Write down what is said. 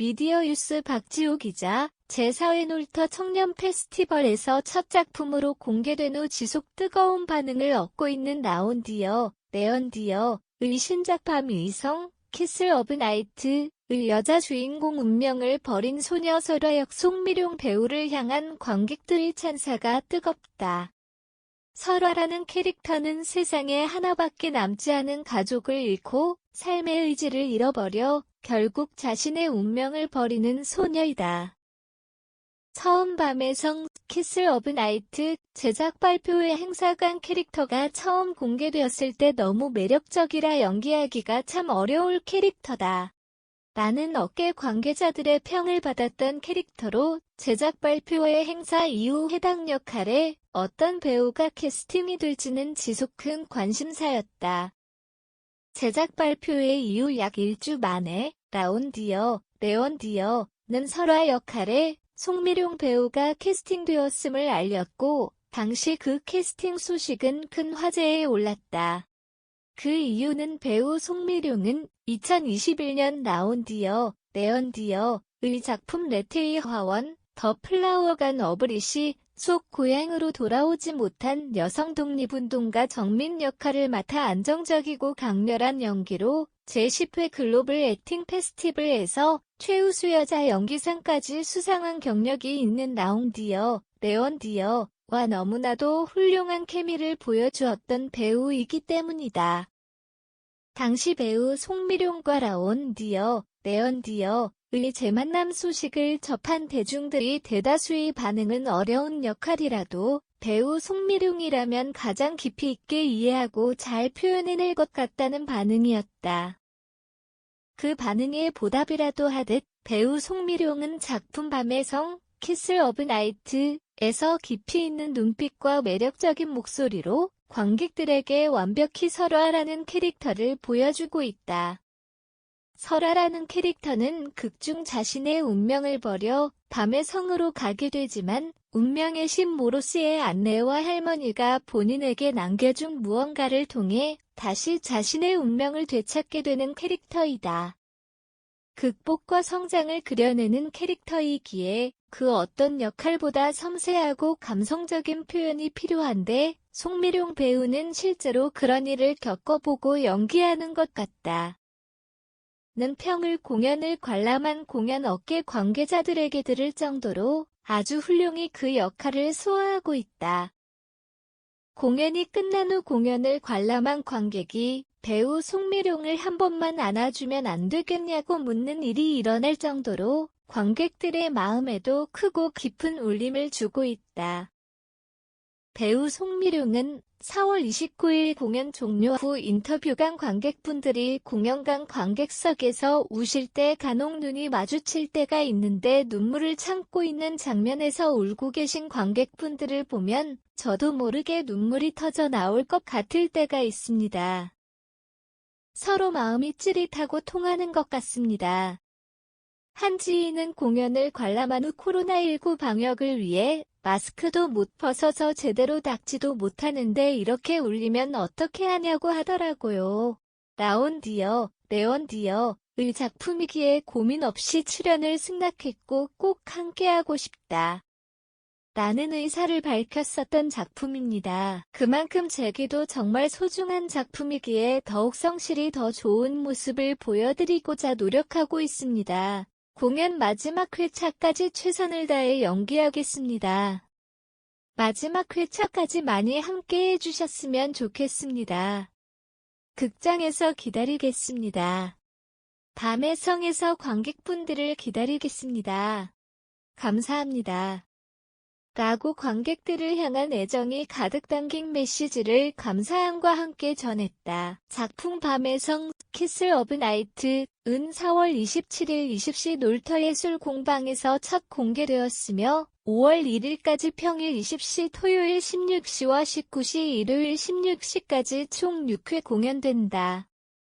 미디어 유스 박지호 기자, 제4회 놀터 청년 페스티벌에서 첫 작품으로 공개된 후 지속 뜨거운 반응을 얻고 있는 나온디어, 네언디어 의 신작 밤위성, 키슬 어브 나이트 의 여자 주인공 운명을 버린 소녀 설화역 송미룡 배우를 향한 관객들의 찬사가 뜨겁다. 설화라는 캐릭터는 세상에 하나밖에 남지 않은 가족을 잃고 삶의 의지를 잃어버려 결국 자신의 운명을 버리는 소녀이다. 처음 밤의 성 키슬 어브 나이트 제작 발표회 행사관 캐릭터가 처음 공개되었을 때 너무 매력적이라 연기하기가 참 어려울 캐릭터다. 나는 어깨 관계자들의 평을 받았던 캐릭터로 제작 발표회 행사 이후 해당 역할에 어떤 배우가 캐스팅이 될지는 지속 큰 관심사였다. 제작 발표회 이후 약 일주 만에 라온디어, 레온디어는 설화 역할에 송미룡 배우가 캐스팅되었음을 알렸고 당시 그 캐스팅 소식은 큰 화제에 올랐다. 그 이유는 배우 송미룡은 2021년 라온디어, 레온디어의 작품 레테이 화원, 더 플라워간 어브리시 속 고향으로 돌아오지 못한 여성 독립운동가 정민 역할을 맡아 안정적이고 강렬한 연기로 제10회 글로벌 액팅 페스티벌에서 최우수 여자 연기상까지 수상한 경력이 있는 나옹디어, 레온디어와 너무나도 훌륭한 케미를 보여주었던 배우이기 때문이다. 당시 배우 송미룡과 라온 디어, 레온 디어 의 재만남 소식을 접한 대중들이 대다수의 반응은 어려운 역할이라도 배우 송미룡이라면 가장 깊이 있게 이해하고 잘 표현해낼 것 같다는 반응이었다. 그 반응에 보답이라도 하듯 배우 송미룡은 작품 밤의 성, 키슬 어브 나이트에서 깊이 있는 눈빛과 매력적인 목소리로 관객들에게 완벽히 설화라는 캐릭터를 보여주고 있다. 설화라는 캐릭터는 극중 자신의 운명을 버려 밤의 성으로 가게 되지만 운명의 신 모로스의 안내와 할머니가 본인에게 남겨준 무언가를 통해 다시 자신의 운명을 되찾게 되는 캐릭터이다. 극복과 성장을 그려내는 캐릭터이기에 그 어떤 역할보다 섬세하고 감성적인 표현이 필요한데 송미룡 배우는 실제로 그런 일을 겪어보고 연기하는 것 같다. 는 평을 공연을 관람한 공연 업계 관계자들에게 들을 정도로 아주 훌륭히 그 역할을 소화하고 있다. 공연이 끝난 후 공연을 관람한 관객이 배우 송미룡을 한 번만 안아주면 안 되겠냐고 묻는 일이 일어날 정도로 관객들의 마음에도 크고 깊은 울림을 주고 있다. 배우 송미룡은 4월 29일 공연 종료 후 인터뷰간 관객분들이 공연관 관객석에서 우실 때 간혹 눈이 마주칠 때가 있는데 눈물을 참고 있는 장면에서 울고 계신 관객분들을 보면 저도 모르게 눈물이 터져 나올 것 같을 때가 있습니다. 서로 마음이 찌릿하고 통하는 것 같습니다. 한 지인은 공연을 관람한 후 코로나19 방역을 위해 마스크도 못 벗어서 제대로 닦지도 못하는데 이렇게 울리면 어떻게 하냐고 하더라고요. 라온디어, 레온디어 의 작품이기에 고민 없이 출연을 승낙했고 꼭 함께하고 싶다. 라는 의사를 밝혔었던 작품입니다. 그만큼 제게도 정말 소중한 작품이기에 더욱 성실히 더 좋은 모습을 보여드리고자 노력하고 있습니다. 공연 마지막 회차까지 최선을 다해 연기하겠습니다. 마지막 회차까지 많이 함께 해 주셨으면 좋겠습니다. 극장에서 기다리겠습니다. 밤의 성에서 관객분들을 기다리겠습니다. 감사합니다. 라고 관객들을 향한 애정이 가득 담긴 메시지를 감사함과 함께 전했다. 작품 밤의 성 키슬 어브 나이트 은 4월 27일 20시 놀터예술 공방에서 첫 공개되었으며 5월 1일까지 평일 20시 토요일 16시와 19시 일요일 16시까지 총 6회 공연된다.